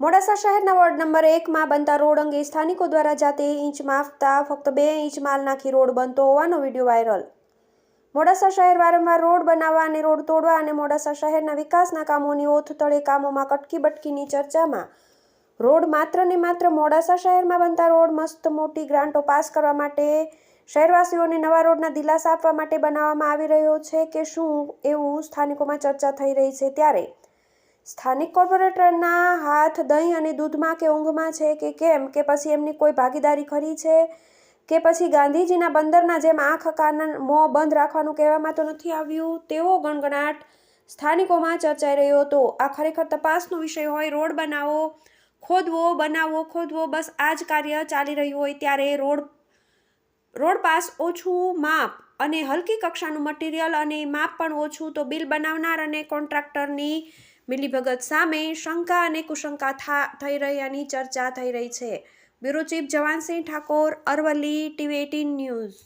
મોડાસા શહેરના ward number એકમાં બનતા રોડ અંગે સ્થાનિકો દ્વારા જાતે ઇંચ માપતા ફક્ત બે ઇંચ માલ નાખી રોડ બનતો હોવાનો વીડિયો વાયરલ. મોડાસા શહેર વારંવાર રોડ બનાવવા અને રોડ તોડવા અને મોડાસા શહેરના વિકાસના કામોની ઓથ તળે કામોમાં કટકી બટકીની ચર્ચામાં રોડ માત્ર ને માત્ર મોડાસા શહેરમાં બનતા રોડ મસ્ત મોટી ગ્રાન્ટો પાસ કરવા માટે શહેરવાસીઓને નવા રોડના દિલાસા આપવા માટે બનાવવામાં આવી રહ્યો છે કે શું એવું સ્થાનિકોમાં ચર્ચા થઈ રહી છે ત્યારે સ્થાનિક કોર્પોરેટરના હાથ, દહીં અને દૂધમાં કે ઊંઘમાં છે કે કેમ? કે પછી એમની કોઈ ભાગીદારી ખરી છે? કે પછી ગાંધીજીના બંદરના જેમ આંખ, કાન, મોં બંધ રાખવાનું કહેવામાં તો નથી આવ્યું? તેવો ગણગણાટ સ્થાનિકોમાં ચર્ચાઈ રહ્યો હતો. આ ખરેખર તપાસનો વિષય હોય, રોડ બનાવો, ખોદવો બનાવો, ખોદવો, બસ આ જ કાર્ય ચાલી રહ્યું હોય ત્યારે રોડ રોડ પાસ ઓછું માપ અને હલકી કક્ષાનું મટીરિયલ અને માપ પણ ઓછું, તો બિલ બનાવનાર અને કોન્ટ્રાક્ટરની મિલીભગત સામે શંકા અને કુશંકા થઈ રહ્યાની ચર્ચા થઈ રહી છે. Bureau chief Javansinh Thakor, Aravalli, TV eighteen news.